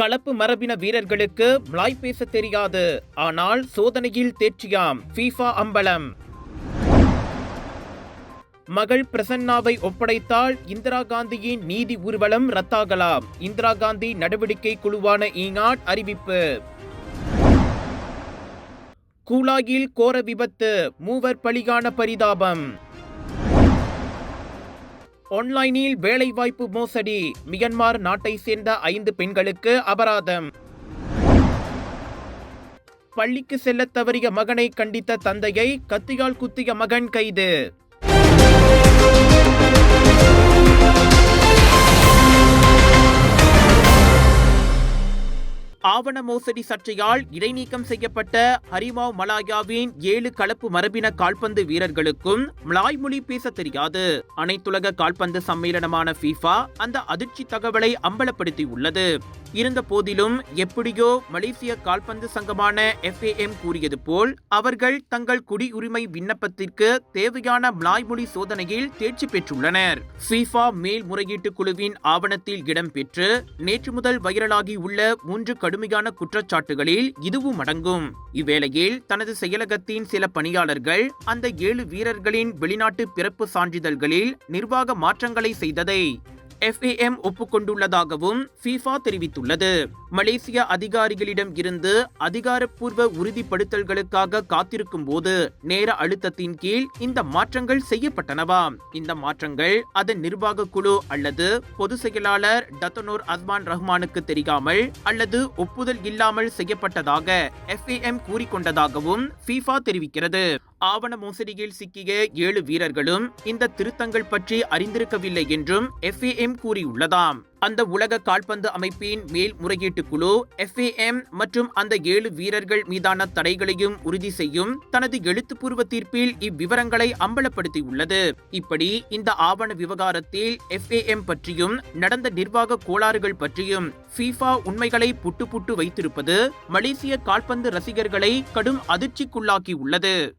கலப்பு மரபின வீரர்களுக்கு மலாய் பேச தெரியாது. ஆனால் சோதனையில் தேர்ச்சியாம் ஃபீஃபா அம்பலம். மகள் பிரசன்னாவை ஒப்படைத்தால் இந்திரா காந்தியின் நீதி ஊர்வலம் ரத்தாகலாம். இந்திரா காந்தி நடவடிக்கை குழுவான ஈங்காட் அறிவிப்பு. கூலாயில் கோர விபத்து. மூவர் பலிகான பரிதாபம். ஆன்லைனில் வேலைவாய்ப்பு மோசடி. மியன்மார் நாட்டை சேர்ந்த ஐந்து பெண்களுக்கு அபராதம். பள்ளிக்கு செல்லத் தவறிய மகனை கண்டித்த தந்தையை கத்தியால் குத்திய மகன் கைது. ஆவண மோசடி சர்ச்சையால் இடைநீக்கம் செய்யப்பட்ட ஹரிமாவ் மலாயாவின் ஏழு கலப்பு மரபின கால்பந்து வீரர்களுக்கும் மலாய் மொழி பேச தெரியாது. அனைத்துலக கால்பந்து சம்மேளனமான ஃபீஃபா அந்த அதிர்ச்சி தகவலை அம்பலப்படுத்தியுள்ளது. இருந்த போதிலும் எப்படியோ மலேசிய கால்பந்து சங்கமான எஃப்ஏஎம் கூறியது போல் அவர்கள் தங்கள் குடியுரிமை விண்ணப்பத்திற்கு தேவையான மலாய் மொழி சோதனையில் தேர்ச்சி பெற்றுள்ளனர். ஃபீஃபா மேல்முறையீட்டு குழுவின் ஆவணத்தில் இடம்பெற்று நேற்று முதல் வைரலாகி உள்ள மூன்று கடுமையான குற்றச்சாட்டுகளில் இதுவும் அடங்கும். இவ்வேளையில் தனது செயலகத்தின் சில பணியாளர்கள் அந்த ஏழு வீரர்களின் வெளிநாட்டு பிறப்பு சான்றிதழ்களில் நிர்வாக மாற்றங்களை செய்ததை எஃப்ஏஎம் ஒப்புக்கொண்டுள்ளதாகவும் ஃபீஃபா தெரிவித்துள்ளது. மலேசிய அதிகாரிகளிடம் இருந்து அதிகாரப்பூர்வ உறுதிப்படுத்தல்களுக்காக காத்திருக்கும் போது நேர அழுத்தத்தின் கீழ் இந்த மாற்றங்கள் செய்யப்பட்டனவாம் இந்த மாற்றங்கள் அதன் நிர்வாக குழு அல்லது பொதுச் செயலாளர் டத்தனோர் அஸ்மான் ரஹ்மானுக்கு தெரியாமல் அல்லது ஒப்புதல் இல்லாமல் செய்யப்பட்டதாக எஃப்ஏஎம் கூறிக்கொண்டதாகவும் ஃபீஃபா தெரிவிக்கிறது. ஆவண மோசடியில் சிக்கிய ஏழு வீரர்களும் இந்த திருத்தங்கள் பற்றி அறிந்திருக்கவில்லை என்றும் எஃப்ஏஎம் கூறியுள்ளதாம். அந்த உலக கால்பந்து அமைப்பின் மேல் முறையீட்டு குழு எஃப்ஏஎம் மற்றும் அந்த ஏழு வீரர்கள் மீதான தடைகளையும் உறுதி செய்யும் தனது எழுத்துப்பூர்வ தீர்ப்பில் இவ்விவரங்களை அம்பலப்படுத்தியுள்ளது. இப்படி இந்த ஆவண விவகாரத்தில் எஃப்ஏஎம் பற்றியும் நடந்த நிர்வாக கோளாறுகள் பற்றியும் ஃபீஃபா உண்மைகளை புட்டு புட்டு வைத்திருப்பது மலேசிய கால்பந்து ரசிகர்களை கடும் அதிர்ச்சிக்குள்ளாக்கியுள்ளது.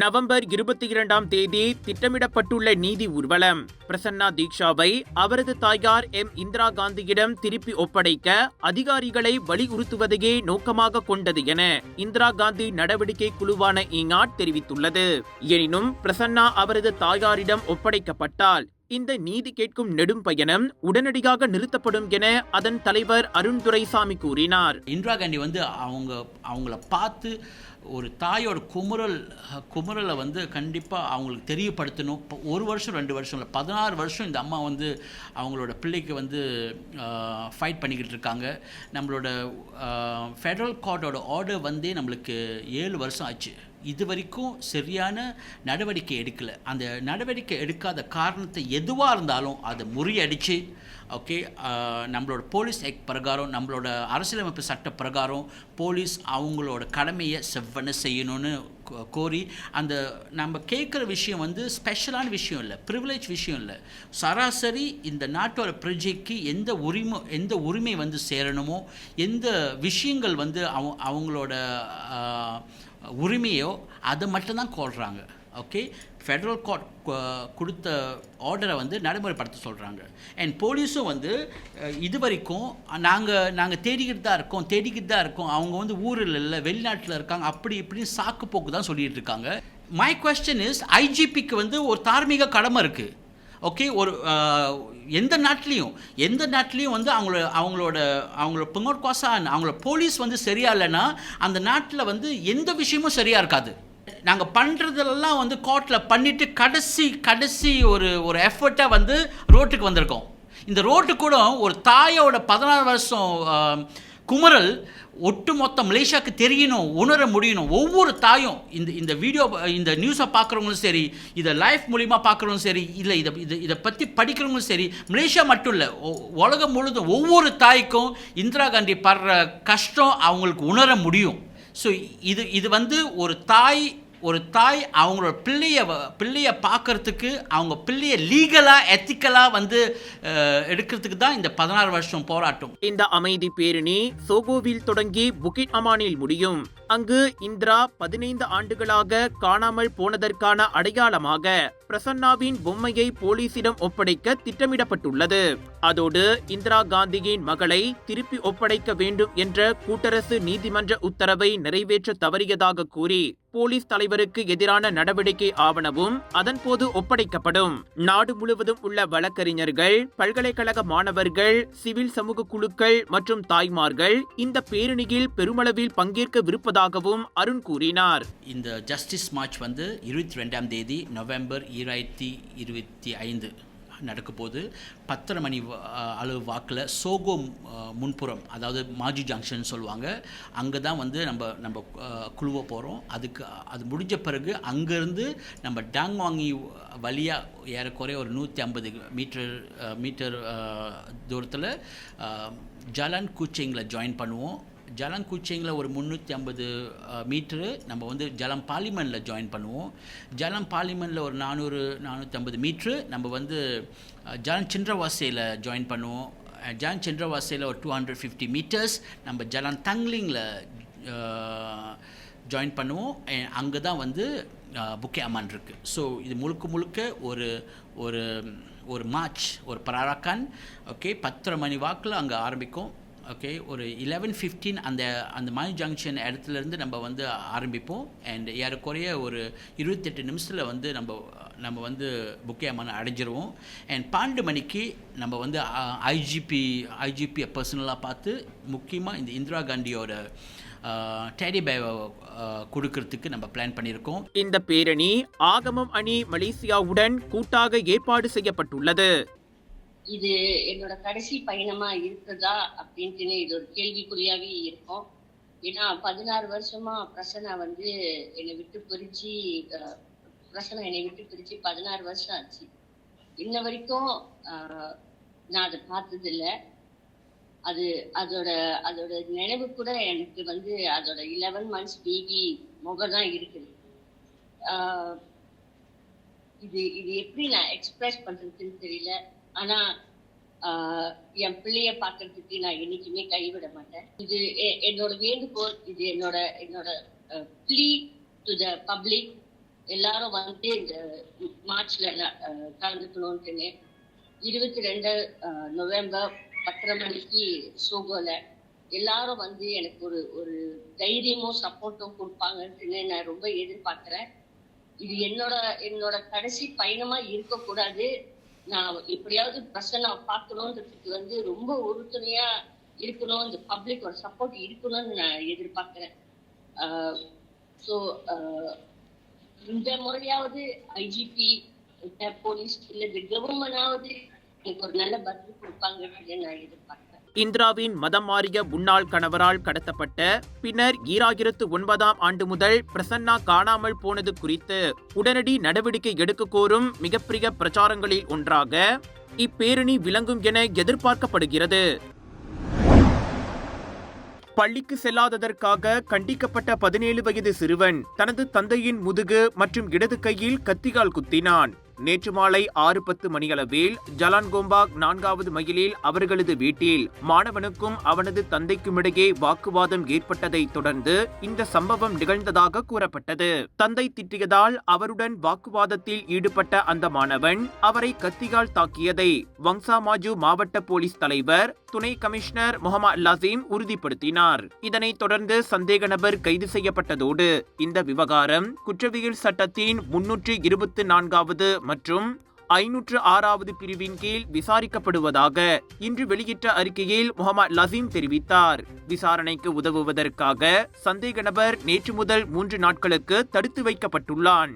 நவம்பர் இருபத்தி இரண்டாம் தேதி திட்டமிடப்பட்டுள்ள நீதி ஊர்வலம். பிரசன்னா தீக்ஷாவை அவரது தாயார் எம். இந்திரா காந்தியிடம் திருப்பி ஒப்படைக்க அதிகாரிகளை வலியுறுத்துவதையே நோக்கமாக கொண்டது என இந்திரா காந்தி நடவடிக்கை குழுவான இங்காட் தெரிவித்துள்ளது. எனினும் பிரசன்னா அவரது தாயாரிடம் ஒப்படைக்கப்பட்டால் இந்த நீதி கேட்கும் நெடும் பயணம் உடனடியாக நிறுத்தப்படும் என அதன் தலைவர் அருண் துரைசாமி கூறினார். இந்திரா காந்தி வந்து அவங்க அவங்கள பார்த்து ஒரு தாயோட குமுறல் குமுறலை வந்து கண்டிப்பாக அவங்களுக்கு தெரியப்படுத்தணும். இப்போ ஒரு வருஷம் ரெண்டு வருஷம் இல்லை பதினாறு வருஷம் இந்த அம்மா வந்து அவங்களோட பிள்ளைக்கு வந்து ஃபைட் பண்ணிக்கிட்டு இருக்காங்க. நம்மளோட ஃபெடரல் கோர்ட்டோட ஆர்டர் வந்தே நம்மளுக்கு ஏழு வருஷம் ஆச்சு. இது வரைக்கும் சரியான நடவடிக்கை எடுக்கலை. அந்த நடவடிக்கை எடுக்காத காரணத்தை எதுவாக இருந்தாலும் அதை முறியடித்து ஓகே நம்மளோட போலீஸ் ஆக்ட் பிரகாரம் நம்மளோட அரசியலமைப்பு சட்ட பிரகாரம் போலீஸ் அவங்களோட கடமையை செவ்வன செய்யணும்னு கோ- கோரி அந்த நம்ம கேட்குற விஷயம் வந்து ஸ்பெஷலான விஷயம் இல்லை ப்ரிவிலேஜ் விஷயம் இல்லை. சராசரி இந்த நாட்டோட பிரஜைக்கு எந்த உரிமை எந்த உரிமை வந்து சேரணுமோ எந்த விஷயங்கள் வந்து அவ அவங்களோட உரிமையோ அதை மட்டும்தான் கோல்றாங்க ஓகே ஃபெடரல் கோர்ட் கொடுத்த ஆர்டரை வந்து நடைமுறைப்படுத்த சொல்கிறாங்க அண்ட் போலீஸும் வந்து இது வரைக்கும் நாங்கள் நாங்கள் தேடிக்கிட்டு தான் இருக்கோம் தேடிக்கிட்டு தான் இருக்கோம். அவங்க வந்து ஊரில் இல்லை வெளிநாட்டில் இருக்காங்க அப்படி இப்படின்னு சாக்கு போக்கு தான் சொல்லிகிட்டு இருக்காங்க. மை கொஸ்டின் இஸ் ஐஜிபிக்கு வந்து ஒரு தார்மீக கடமை இருக்குது ஓகே ஒரு எந்த நாட்டிலையும் எந்த நாட்டிலையும் வந்து அவங்கள அவங்களோட அவங்களோட புங்கோட் அவங்கள அவங்களோட போலீஸ் வந்து சரியா இல்லைன்னா அந்த நாட்டில் வந்து எந்த விஷயமும் சரியாக இருக்காது. நாங்கள் பண்ணுறதெல்லாம் வந்து கோர்ட்டில் பண்ணிவிட்டு கடைசி கடைசி ஒரு ஒரு எஃபர்ட்டாக வந்து ரோட்டுக்கு வந்திருக்கோம். இந்த ரோட்டு கூட ஒரு தாயோட பதினாறு வருஷம் குமரல் ஒட்டுமொத்த மலேசியாவுக்கு தெரியணும் உணர முடியணும். ஒவ்வொரு தாயும் இந்த இந்த வீடியோ இந்த நியூஸை பார்க்குறவங்களும் சரி இதை லைஃப் மூலிமா பார்க்குறவங்களும் சரி இல்லை இதை இதை இதை பற்றி படிக்கிறவங்களும் சரி மலேசியா மட்டும் இல்லை உலகம் முழுதும் ஒவ்வொரு தாய்க்கும் இந்திரா காந்தி படுற கஷ்டம் அவங்களுக்கு உணர முடியும். ஸோ இது இது வந்து ஒரு தாய் ஒரு தாய் அவங்களோட பிள்ளைய வ- பார்க்குறதுக்கு பார்க்கறதுக்கு அவங்க பிள்ளைய லீகலாக எத்திக்கலாக வந்து எடுக்கிறதுக்கு தான் இந்த பதினாறு வருஷம் போராட்டம். இந்த அமைதி பேரணி சோகோவில் தொடங்கி புகிட் அமானில் முடியும். அங்கு இந்திரா பதினைந்து ஆண்டுகளாக காணாமல் போனதற்கான அடையாளமாக பிரசன்னாவின் பொம்மையை போலீசிடம் ஒப்படைக்க திட்டமிடப்பட்டுள்ளது. அதோடு இந்திரா காந்தியின் மகளை திருப்பி ஒப்படைக்க வேண்டும் என்ற கூட்டரசு நீதிமன்ற உத்தரவை நிறைவேற்ற தவறியதாக கூறி போலீஸ் தலைவருக்கு எதிரான நடவடிக்கை ஆவணவும் அதன்போது ஒப்படைக்கப்படும். நாடு முழுவதும் உள்ள வழக்கறிஞர்கள் பல்கலைக்கழக மாணவர்கள் சிவில் சமூக குழுக்கள் மற்றும் தாய்மார்கள் இந்த பேரணியில் பெருமளவில் இருப்பதாகவும் அருண் கூறினார். இந்த ஜஸ்டிஸ் மார்ச் வந்து இருபத்தி ரெண்டாம் தேதி நவம்பர் ஈராயிரத்தி இருபத்தி ஐந்து நடக்கும்போது போது பத்தரை மணி அளவு வாக்கில் சோகோ முன்புறம் அதாவது மாஜி ஜங்ஷன் சொல்லுவாங்க அங்கே தான் வந்து நம்ம நம்ம குழுவை போகிறோம் அதுக்கு அது முடிஞ்ச பிறகு அங்கேருந்து நம்ம டாங்வாங்கி வழியாக ஏறக்குறைய ஒரு நூற்றி ஐம்பது மீட்டர் மீட்டர் தூரத்தில் ஜலான் கூச்சிங்கில் ஜாயின் பண்ணுவோம். ஜலம் குச்சிங்கில் ஒரு முந்நூற்றி ஐம்பது மீட்ரு நம்ம வந்து ஜலம் பார்லிமெண்ட்டில் ஜாயின் பண்ணுவோம். ஜலம் பார்லிமெண்ட்டில் ஒரு நானூறு நானூற்றி ஐம்பது மீட்ரு நம்ம வந்து ஜலம் சின்றவாசையில் ஜாயின் பண்ணுவோம். ஜலம் சின்றவாசையில் ஒரு டூ ஹண்ட்ரட் ஃபிஃப்டி மீட்டர்ஸ் நம்ம ஜலம் தங்லிங்கில் ஜாயின் பண்ணுவோம். அங்கே தான் வந்து புக்கே அமான் இருக்குது ஸோ இது முழுக்க முழுக்க ஒரு ஒரு ஒரு மார்ச் ஒரு பராராக்கான் ஓகே பத்தரை மணி வாக்கில் அங்கே ஆரம்பிக்கும். ஓகே ஒரு இலெவன் ஃபிஃப்டீன் அந்த அந்த மாய் ஜங்ஷன் இடத்துலேருந்து நம்ம வந்து ஆரம்பிப்போம். அண்ட் ஏறக்குறைய ஒரு இருபத்தெட்டு நிமிஷத்தில் வந்து நம்ம நம்ம வந்து புக்கே அடைஞ்சிருவோம். அண்ட் பன்னெண்டு மணிக்கு நம்ம வந்து ஐஜிபி ஐஜிபியை பர்சனலாக பார்த்து முக்கியமாக இந்த இந்திரா காந்தியோட டேடி பேவை கொடுக்கறதுக்கு நம்ம பிளான் பண்ணியிருக்கோம். இந்த பேரணி ஆகமம் அணி மலேசியாவுடன் கூட்டாக ஏற்பாடு செய்யப்பட்டுள்ளது. இது என்னோட கடைசி பயணமா இருக்குதா அப்படின்ட்டுன்னு இது ஒரு கேள்விக்குறியாவே இருக்கும். ஏன்னா பதினாறு வருஷமா பிரசனா வந்து என்னை விட்டு பிரிச்சு பிரசனா என்னை விட்டு பிரிச்சு பதினாறு வருஷம் ஆச்சு. இன்ன வரைக்கும் நான் அதை பார்த்தது இல்லை அது அதோட அதோட நினைவு கூட எனக்கு வந்து அதோட இலவன் மந்த்ஸ் பேபி முகம் தான் இருக்குது. இது இது எப்படி நான் எக்ஸ்பிரஸ் பண்றதுன்னு தெரியல. ஆனா என் பிள்ளைய பார்க்கறதுக்கு நான் என்னைக்குமே கைவிட மாட்டேன். இது என்னோட வேண்டுகோள் இது என்னோட என்னோட ப்ளீ டு த பப்ளிக் எல்லாரும் வந்து இந்த மார்ச்ல கலந்துக்கணும்ட்டுன்னு இருபத்தி ரெண்டு நவம்பர் பத்தரை மணிக்கு சோகோல எல்லாரும் வந்து எனக்கு ஒரு ஒரு தைரியமும் சப்போர்ட்டும் கொடுப்பாங்கன்ட்டுன்னு நான் ரொம்ப எதிர்பார்க்கிறேன். இது என்னோட என்னோட கடைசி பயணமா இருக்கக்கூடாது. நான் எப்படியாவது பிரசன்னா பார்க்கணுன்றதுக்கு வந்து ரொம்ப உறுதுணையா இருக்கணும் இந்த பப்ளிக்கோட சப்போர்ட் இருக்கணும்னு நான் எதிர்பார்க்கிறேன். ஸோ இந்த முறையாவது ஐஜிபி போலீஸ் இல்ல இந்த கவர்மெண்டாவது எனக்கு ஒரு நல்ல பதில் கொடுப்பாங்கன்னு நான் எதிர்பார்க்கிறேன். இந்திராவின் மதம் மாறிய முன்னாள் கணவரால் கடத்தப்பட்ட பின்னர் ஈராயிரத்து ஒன்பதாம் ஆண்டு முதல் பிரசன்னா காணாமல் போனது குறித்து உடனடி நடவடிக்கை எடுக்க கோரும் மிகப்பெரிய பிரச்சாரங்களில் ஒன்றாக இப்பேரணி விளங்கும் என எதிர்பார்க்கப்படுகிறது. பள்ளிக்கு செல்லாததற்காக கண்டிக்கப்பட்ட பதினேழு வயது சிறுவன் தனது தந்தையின் முதுகு மற்றும் இடது கையில் கத்திகால் குத்தினான். நேற்று மாலை ஆறு பத்து மணியளவில் ஜலான்கோம்பாக் நான்காவது மைலில் அவர்களது வீட்டில் மாணவனுக்கும் அவனது தந்தைக்கும் இடையே வாக்குவாதம் ஏற்பட்டதை தொடர்ந்து இந்த சம்பவம் நிகழ்ந்ததாக கூறப்பட்டது. தந்தை திட்டியதால் அவருடன் வாக்குவாதத்தில் ஈடுபட்ட அந்த மாணவன் அவரை கத்தியால் தாக்கியதை வங்சா மாஜு மாவட்ட போலீஸ் தலைவர் துணை கமிஷனர் முகமது லசீம் உறுதிப்படுத்தினார். இதனைத் தொடர்ந்து சந்தேக நபர் கைது செய்யப்பட்டதோடு இந்த விவகாரம் குற்றவியல் சட்டத்தின் முன்னூற்றி இருபத்தி நான்காவது மற்றும் ஐநூற்று ஆறாவது பிரிவின் கீழ் விசாரிக்கப்படுவதாக இன்று வெளியிட்ட அறிக்கையில் முகமது லசீம் தெரிவித்தார். விசாரணைக்கு உதவுவதற்காக சந்தேக நபர் நேற்று முதல் மூன்று நாட்களுக்கு தடுத்து வைக்கப்பட்டுள்ளான்.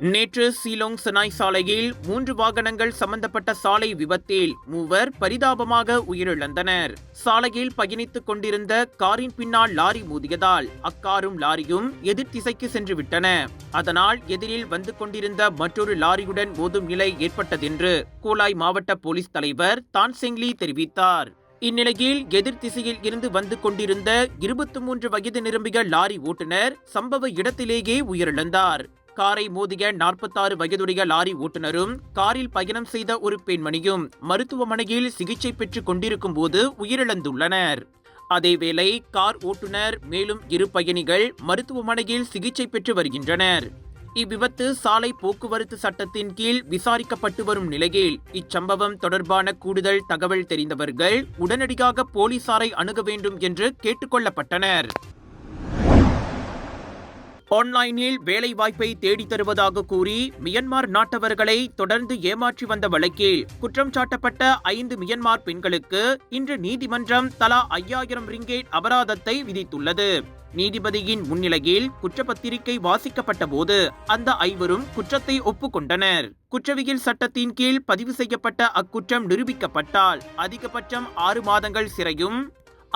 நேற்று சீலோங் செனாய் சாலையில் மூன்று வாகனங்கள் சம்பந்தப்பட்ட சாலை விபத்தில் மூவர் பரிதாபமாக உயிரிழந்தனர். சாலையில் பயணித்துக் கொண்டிருந்த காரின் பின்னால் லாரி மோதியதால் அக்காரும் லாரியும் எதிர் திசைக்கு சென்று விட்டன. அதனால் எதிரில் வந்து கொண்டிருந்த மற்றொரு லாரியுடன் மோதும் நிலை ஏற்பட்டதென்று கோலாய் மாவட்ட போலீஸ் தலைவர் தான் செங்லி தெரிவித்தார். இந்நிலையில் எதிர் திசையில் இருந்து வந்து கொண்டிருந்த இருபத்தி மூன்று வயது நிரம்பிய லாரி ஓட்டுநர் சம்பவ இடத்திலேயே உயிரிழந்தார். காரை மோதிய நாற்பத்தாறு வயதுடைய லாரி ஓட்டுநரும் காரில் பயணம் செய்த ஒரு பெண்மணியும் மருத்துவமனையில் சிகிச்சை பெற்றுக் கொண்டிருக்கும் போது உயிரிழந்துள்ளனர். அதேவேளை கார் ஓட்டுநர் மேலும் இரு பயணிகள் மருத்துவமனையில் சிகிச்சை பெற்று வருகின்றனர். இவ்விபத்து சாலை போக்குவரத்து சட்டத்தின் கீழ் விசாரிக்கப்பட்டு வரும் நிலையில் இச்சம்பவம் தொடர்பான கூடுதல் தகவல் தெரிந்தவர்கள் உடனடியாக போலீசாரை அணுக வேண்டும் என்று கேட்டுக்கொள்ளப்பட்டனர் ஆன்லைனில் வேலைவாய்ப்பை தேடித் தருவதாக கூறி மியன்மார் நாட்டவர்களை தொடர்ந்து ஏமாற்றி வந்த வழக்கில் குற்றம் சாட்டப்பட்ட ஐந்து மியன்மார் பெண்களுக்கு இன்று நீதிமன்றம் தலா ஐயாயிரம் ரிங்கேட் அபராதத்தை விதித்துள்ளது. நீதிபதியின் முன்னிலையில் குற்றப்பத்திரிகை வாசிக்கப்பட்ட போது அந்த ஐவரும் குற்றத்தை ஒப்புக்கொண்டனர். குற்றவியல் சட்டத்தின் கீழ் பதிவு செய்யப்பட்ட அக்குற்றம் நிரூபிக்கப்பட்டால் அதிகபட்சம் ஆறு மாதங்கள் சிறையும்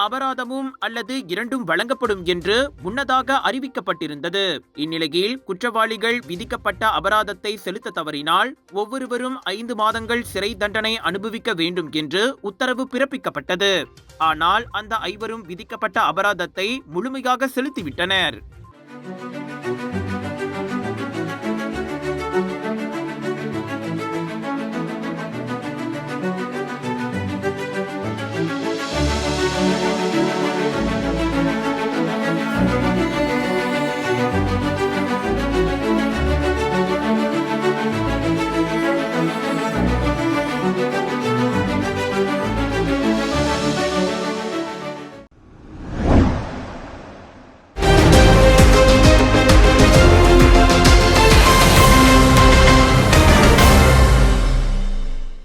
அபராதமும் அல்லது இரண்டும் வழங்கப்படும் என்று முன்னதாக அறிவிக்கப்பட்டிருந்தது. இந்நிலையில் குற்றவாளிகள் விதிக்கப்பட்ட அபராதத்தை செலுத்த தவறினால் ஒவ்வொருவரும் ஐந்து மாதங்கள் சிறை தண்டனை அனுபவிக்க வேண்டும் என்று உத்தரவு பிறப்பிக்கப்பட்டது. ஆனால் அந்த ஐவரும் விதிக்கப்பட்ட அபராதத்தை முழுமையாக செலுத்திவிட்டனர்.